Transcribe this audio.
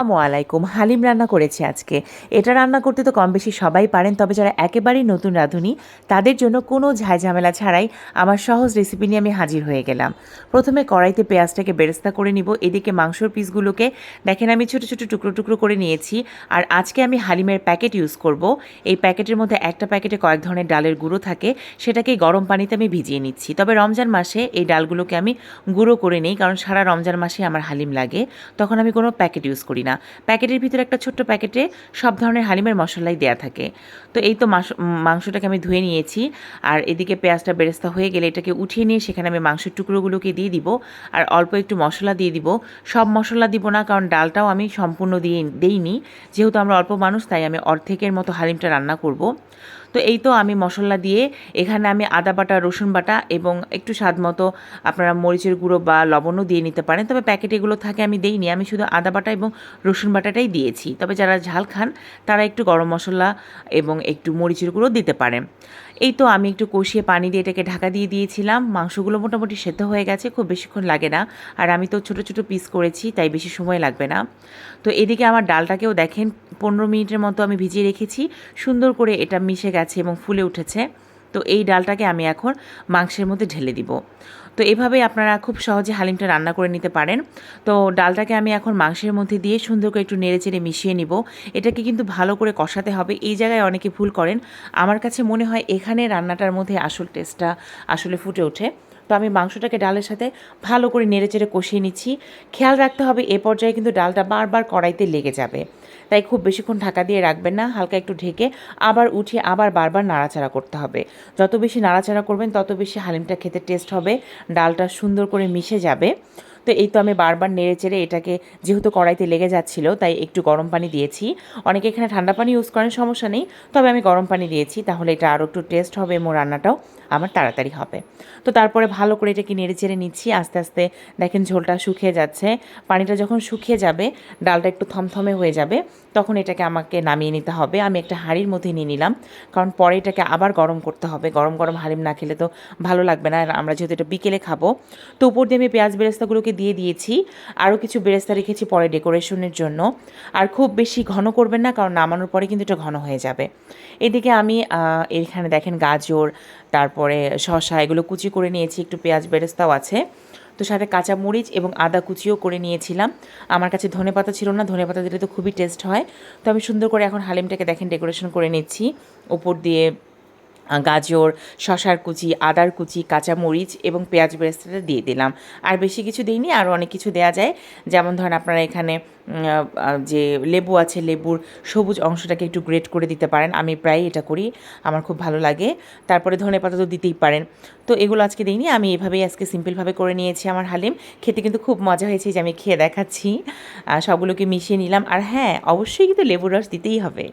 আসসালামু আলাইকুম। হালিম রান্না করেছি আজকে। এটা রান্না করতে তো কম বেশি সবাই পারেন, তবে যারা একেবারেই নতুন রাঁধুনি, তাদের জন্য কোনো ঝামেলা ছাড়াই আমার সহজ রেসিপি নিয়ে আমি হাজির হয়ে গেলাম। প্রথমে কড়াইতে পেঁয়াজটাকে বেরেস্তা করে নিব। এদিকে মাংসর পিসগুলোকে দেখেন আমি ছোটো ছোটো টুকরো টুকরো করে নিয়েছি। আর আজকে আমি হালিমের প্যাকেট ইউজ করব। এই প্যাকেটের মধ্যে একটা প্যাকেটে কয়েক ধরনের ডালের গুঁড়ো থাকে। সেটাকে গরম পানিতে আমি ভিজিয়ে নিচ্ছি। তবে রমজান মাসে এই ডালগুলোকে আমি গুঁড়ো করে নিই, কারণ সারা রমজান মাসে আমার হালিম লাগে। তখন আমি কোনো প্যাকেট ইউজ করি না। না। প্যাকেটের ভিতরে একটা ছোট্ট প্যাকেটে সব ধরনের হালিমের মশলাই দেয়া থাকে। তো এই তো মাংসটাকে আমি ধুয়ে নিয়েছি। আর এদিকে পেঁয়াজটা বেরেস্তা হয়ে গেলে এটাকে উঠিয়ে নিয়ে সেখানে আমি মাংসের টুকরোগুলোকে দিয়ে দিব। আর অল্প একটু মশলা দিয়ে দিব। সব মশলা দিব না, কারণ ডালটাও আমি সম্পূর্ণ দিয়ে দেইনি। যেহেতু আমরা অল্প মানুষ, তাই আমি অর্ধেকের মতো হালিমটা রান্না করব। তো এই তো আমি মশলা দিয়ে এখানে আমি আদা বাটা, রসুন বাটা এবং একটু স্বাদ মতো আপনারা মরিচের গুঁড়ো বা লবণও দিয়ে নিতে পারেন। তবে প্যাকেট এগুলো থাকে আমি দেইনি, আমি শুধু আদা বাটা এবং রসুন বাটাটাই দিয়েছি। তবে যারা ঝাল খান, তারা একটু গরম মশলা এবং একটু মরিচের গুঁড়ো দিতে পারেন। এই তো আমি একটু কষিয়ে পানি দিয়ে এটাকে ঢাকা দিয়ে দিয়েছিলাম। মাংসগুলো মোটামুটি সেদ্ধ হয়ে গেছে, খুব বেশিক্ষণ লাগে না। আর আমি তো ছোটো ছোটো পিস করেছি, তাই বেশি সময় লাগবে না। তো এদিকে আমার ডালটাকেও দেখেন পনেরো মিনিটের মতো আমি ভিজিয়ে রেখেছি। সুন্দর করে এটা মিশে গেছে এবং ফুলে উঠেছে। তো এই ডালটাকে আমি এখন মাংসের মধ্যে ঢেলে দিব। তো এভাবে আপনারা খুব সহজে হালিমটা রান্না করে নিতে পারেন। তো ডালটাকে আমি এখন মাংসের মধ্যে দিয়ে সুন্দর করে একটু নেড়ে চেড়ে মিশিয়ে নিব। এটাকে কিন্তু ভালো করে কষাতে হবে। এই জায়গায় অনেকে ভুল করেন। আমার কাছে মনে হয় এখানে রান্নাটার মধ্যে আসল টেস্টটা আসলে ফুটে ওঠে। তো আমি মাংসটাকে ডালের সাথে ভালো করে নেড়েচেড়ে কষিয়ে নিচ্ছি। খেয়াল রাখতে হবে এ পর্যায়ে কিন্তু ডালটা বারবার কড়াইতে লেগে যাবে। তাই খুব বেশিক্ষণ ঢাকা দিয়ে রাখবেন না, হালকা একটু ঢেকে আবার উঠে আবার বারবার নাড়াচাড়া করতে হবে। যত বেশি নাড়াচাড়া করবেন, তত বেশি হালিমটা খেতে টেস্ট হবে, ডালটা সুন্দর করে মিশে যাবে। তো এই তো আমি বারবার নেড়ে চেড়ে এটাকে যেহেতু কড়াইতে লেগে যাচ্ছিল, তাই একটু গরম পানি দিয়েছি। অনেকে এখানে ঠান্ডা পানি ইউজ করেন, সমস্যা নেই। তবে আমি গরম পানি দিয়েছি, তাহলে এটা আরও একটু টেস্ট হবে এবং রান্নাটাও আমার তাড়াতাড়ি হবে। তো তারপরে ভালো করে এটাকে নেড়ে চেড়ে নিচ্ছি, আস্তে আস্তে দেখেন ঝোলটা শুকিয়ে যাচ্ছে। পানিটা যখন শুকিয়ে যাবে, ডালটা একটু থমথমে হয়ে যাবে, তখন এটাকে আমাকে নামিয়ে নিতে হবে। আমি একটা হাঁড়ির মধ্যে নিয়ে নিলাম, কারণ পরে এটাকে আবার গরম করতে হবে। গরম গরম হালিম না খেলে তো ভালো লাগবে না। আমরা যেহেতু এটা বিকেলে খাব, তো উপর দিয়ে আমি পেঁয়াজ বেরেস্তাগুলোকে দিয়ে দিয়েছি। আরও কিছু বেরেস্তা রেখেছি পরে ডেকোরেশনের জন্য। আর খুব বেশি ঘন করবেন না, কারণ নামানোর পরে কিন্তু এটা ঘন হয়ে যাবে। এদিকে আমি এখানে দেখেন গাজর, তারপরে শশা এগুলো কুচি করে নিয়েছি। একটু পেঁয়াজ বেরেস্তাও আছে। তো সাথে কাঁচা মরিচ এবং আদা কুচিও করে নিয়েছিলাম। আমার কাছে ধনে পাতা ছিল না, ধনে পাতা দিলে তো খুবই টেস্ট হয়। তো আমি সুন্দর করে এখন হালিমটাকে দেখেন ডেকোরেশন করে নিচ্ছি। ওপর দিয়ে গাজর, শশার কুচি, আদার কুচি কাঁচা মরিচ এবং পেঁয়াজ বেরেস্তাটা দিয়ে দিলাম। আর বেশি কিছু দিইনি আরও অনেক কিছু দেওয়া যায়। যেমন ধরেন আপনারা এখানে যে লেবু আছে, লেবুর সবুজ অংশটাকে একটু গ্রেট করে দিতে পারেন। আমি প্রায় এটা করি, আমার খুব ভালো লাগে। তারপরে ধনে পাতা তো দিতেই পারেন। তো এগুলো আজকে দিইনি, আমি এভাবেই আজকে সিম্পলভাবে করে নিয়েছি আমার হালিম। খেতে কিন্তু খুব মজা হয়েছে যে আমি খেয়ে দেখাচ্ছি। সবগুলোকে মিশিয়ে নিলাম। আর হ্যাঁ অবশ্যই কিন্তু লেবুর রস দিতেই হবে।